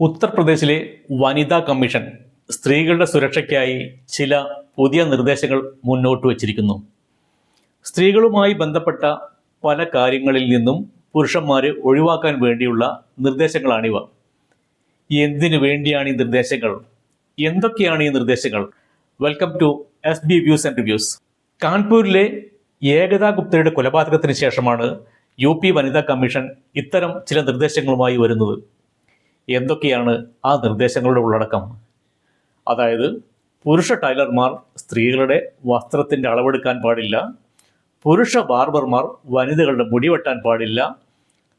ഉത്തർപ്രദേശിലെ വനിതാ കമ്മീഷൻ സ്ത്രീകളുടെ സുരക്ഷയ്ക്കായി ചില പുതിയ നിർദ്ദേശങ്ങൾ മുന്നോട്ട് വച്ചിരിക്കുന്നു. സ്ത്രീകളുമായി ബന്ധപ്പെട്ട പല കാര്യങ്ങളിൽ നിന്നും പുരുഷന്മാരെ ഒഴിവാക്കാൻ വേണ്ടിയുള്ള നിർദ്ദേശങ്ങളാണിവ. എന്തിനു വേണ്ടിയാണ് ഈ നിർദ്ദേശങ്ങൾ? എന്തൊക്കെയാണ് ഈ നിർദ്ദേശങ്ങൾ? Welcome to S B views and reviews. കാൺപൂരിലെ ഏകതാ ഗുപ്തയുടെ കൊലപാതകത്തിന് ശേഷമാണ് യു പി വനിതാ കമ്മീഷൻ ഇത്തരം ചില നിർദ്ദേശങ്ങളുമായി വരുന്നത്. എന്തൊക്കെയാണ് ആ നിർദ്ദേശങ്ങളുടെ ഉള്ളടക്കം? അതായത് പുരുഷ ടൈലർമാർ സ്ത്രീകളുടെ വസ്ത്രത്തിന്റെ അളവെടുക്കാൻ പാടില്ല. പുരുഷ ബാർബർമാർ വനിതകളുടെ മുടി വെട്ടാൻ പാടില്ല.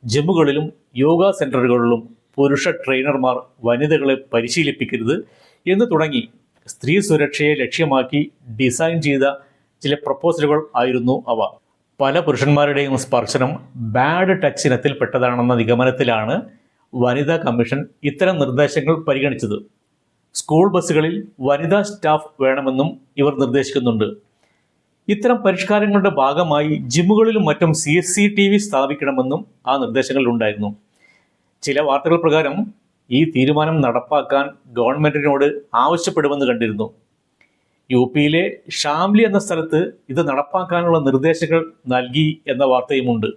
ജിമ്മുകളിലും യോഗ സെന്ററുകളിലും പുരുഷ ട്രെയിനർമാർ വനിതകളെ പരിശീലിപ്പിക്കരുത് എന്ന് തുടങ്ങി. സ്ത്രീ സുരക്ഷയെ ലക്ഷ്യമാക്കി ഡിസൈൻ ചെയ്ത ചില പ്രപ്പോസലുകൾ ആയിരുന്നു അവ. പല പുരുഷന്മാരുടെയും സ്പർശനം ബാഡ് ടച്ച് ഇനത്തിൽപ്പെട്ടതാണെന്ന നിഗമനത്തിലാണ് വനിതാ കമ്മീഷൻ ഇത്തരം നിർദ്ദേശങ്ങൾ പരിഗണിച്ചത്. സ്കൂൾ ബസ്സുകളിൽ വനിതാ സ്റ്റാഫ് വേണമെന്നും ഇവർ നിർദ്ദേശിക്കുന്നുണ്ട്. ഇത്തരം പരിഷ്കാരങ്ങളുടെ ഭാഗമായി ജിമ്മുകളിലും മറ്റും C S C T V സ്ഥാപിക്കണമെന്നും ആ നിർദ്ദേശങ്ങളിലുണ്ടായിരുന്നു ചില വാർത്തകൾ പ്രകാരം ഈ തീരുമാനം നടപ്പാക്കാൻ ഗവൺമെന്റിനോട് ആവശ്യപ്പെടുമെന്ന് കണ്ടിരുന്നു. യു പിയിലെ ഷാംലി എന്ന സ്ഥലത്ത് ഇത് നടപ്പാക്കാനുള്ള നിർദ്ദേശങ്ങൾ നൽകി എന്ന വാർത്തയുമുണ്ട്.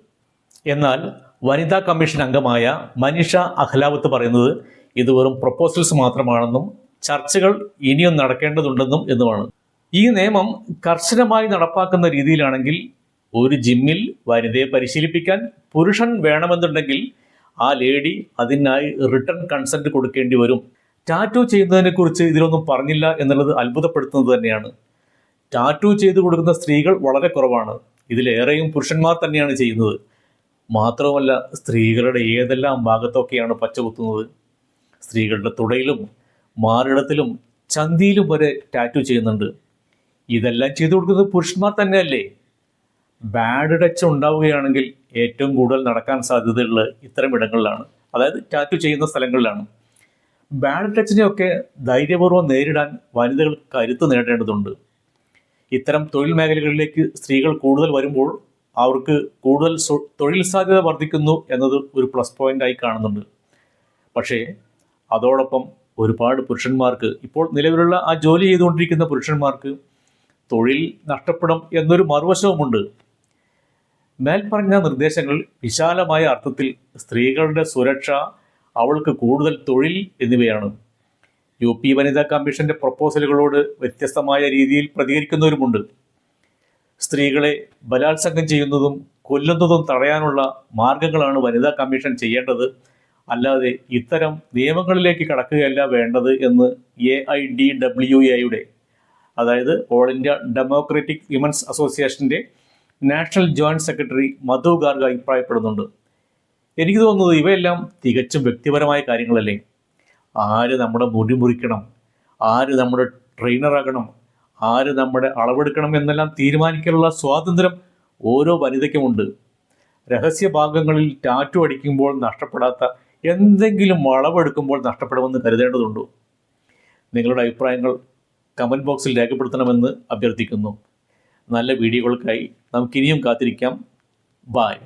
എന്നാൽ വനിതാ കമ്മീഷൻ അംഗമായ മനീഷ അഹ്ലാവത്ത് പറയുന്നത് ഇത് വെറും പ്രപ്പോസൽസ് മാത്രമാണെന്നും ചർച്ചകൾ ഇനിയും നടക്കേണ്ടതുണ്ടെന്നും എന്നുമാണ്. ഈ നിയമം കർശനമായി നടപ്പാക്കുന്ന രീതിയിലാണെങ്കിൽ ഒരു ജിമ്മിൽ വനിതയെ പരിശീലിപ്പിക്കാൻ പുരുഷൻ വേണമെന്നുണ്ടെങ്കിൽ ആ ലേഡി അതിനായി റിട്ടേൺ കൺസെന്റ് കൊടുക്കേണ്ടി വരും. ടാറ്റു ചെയ്യുന്നതിനെക്കുറിച്ച് ഇതിലൊന്നും പറഞ്ഞില്ല എന്നുള്ളത് അത്ഭുതപ്പെടുത്തുന്നത് തന്നെയാണ്. ടാറ്റു ചെയ്തു കൊടുക്കുന്ന സ്ത്രീകൾ വളരെ കുറവാണ്. ഇതിലേറെയും പുരുഷന്മാർ തന്നെയാണ് ചെയ്യുന്നത്. മാത്രവുമല്ല സ്ത്രീകളുടെ ഏതെല്ലാം ഭാഗത്തൊക്കെയാണ് പച്ച കുത്തുന്നത്? സ്ത്രീകളുടെ തുടയിലും മാറിടത്തിലും ചന്തിയിലും വരെ ടാറ്റു ചെയ്യുന്നുണ്ട്. ഇതെല്ലാം ചെയ്തു കൊടുക്കുന്നത് പുരുഷന്മാർ തന്നെയല്ലേ? ബാഡ് ടച്ച് ഉണ്ടാവുകയാണെങ്കിൽ ഏറ്റവും കൂടുതൽ നടക്കാൻ സാധ്യതയുള്ള ഇത്തരം ഇടങ്ങളിലാണ്. അതായത് ടാറ്റു ചെയ്യുന്ന സ്ഥലങ്ങളിലാണ്. ബാഡ് ടച്ചിനെയൊക്കെ ധൈര്യപൂർവം നേരിടാൻ വനിതകൾ കരുത്ത് നേടേണ്ടതുണ്ട്. ഇത്തരം തൊഴിൽ മേഖലകളിലേക്ക് സ്ത്രീകൾ കൂടുതൽ വരുമ്പോൾ അവർക്ക് കൂടുതൽ തൊഴിൽ സാധ്യത വർദ്ധിക്കുന്നു എന്നത് ഒരു പ്ലസ് പോയിന്റായി കാണുന്നുണ്ട്. പക്ഷേ അതോടൊപ്പം ഒരുപാട് പുരുഷന്മാർക്ക് ഇപ്പോൾ നിലവിലുള്ള ആ ജോലി ചെയ്തുകൊണ്ടിരിക്കുന്ന പുരുഷന്മാർക്ക് തൊഴിൽ നഷ്ടപ്പെടും എന്നൊരു മറുവശവുമുണ്ട്. മേൽപ്പറഞ്ഞ നിർദ്ദേശങ്ങൾ വിശാലമായ അർത്ഥത്തിൽ സ്ത്രീകളുടെ സുരക്ഷ അവൾക്ക് കൂടുതൽ തൊഴിൽ എന്നിവയാണ്. യു പി വനിതാ കമ്മീഷന്റെ പ്രപ്പോസലുകളോട് വ്യത്യസ്തമായ രീതിയിൽ പ്രതികരിക്കുന്നവരുമുണ്ട്. സ്ത്രീകളെ ബലാത്സംഗം ചെയ്യുന്നതും കൊല്ലുന്നതും തടയാനുള്ള മാർഗങ്ങളാണ് വനിതാ കമ്മീഷൻ ചെയ്യേണ്ടത്. അല്ലാതെ ഇത്തരം നിയമങ്ങളിലേക്ക് കടക്കുകയല്ല വേണ്ടത് എന്ന് എ ഐ ഡി ഡബ്ല്യു എയുടെ അതായത് ഓൾ ഇന്ത്യ ഡെമോക്രാറ്റിക് വിമൻസ് അസോസിയേഷന്റെ national joint secretary Madhu Garg അഭിപ്രായപ്പെടുന്നുണ്ട്. എനിക്ക് തോന്നുന്നത് ഇവയെല്ലാം തികച്ചും വ്യക്തിപരമായ കാര്യങ്ങളല്ലേ? ആര് നമ്മുടെ മുടി മുറിക്കണം? ആര് നമ്മുടെ ട്രെയിനറാകണം? ആര് നമ്മുടെ അളവെടുക്കണം എന്നെല്ലാം തീരുമാനിക്കാനുള്ള സ്വാതന്ത്ര്യം ഓരോ വനിതയ്ക്കുമുണ്ട് രഹസ്യ ഭാഗങ്ങളിൽ ടാറ്റു അടിക്കുമ്പോൾ നഷ്ടപ്പെടാത്ത എന്തെങ്കിലും അളവെടുക്കുമ്പോൾ നഷ്ടപ്പെടുമെന്ന് കരുതേണ്ടതുണ്ടോ. നിങ്ങളുടെ അഭിപ്രായങ്ങൾ കമന്റ് ബോക്സിൽ രേഖപ്പെടുത്തണമെന്ന് അഭ്യർത്ഥിക്കുന്നു. നല്ല വീഡിയോകൾക്കായി നമുക്കിനിയും കാത്തിരിക്കാം. ബായ്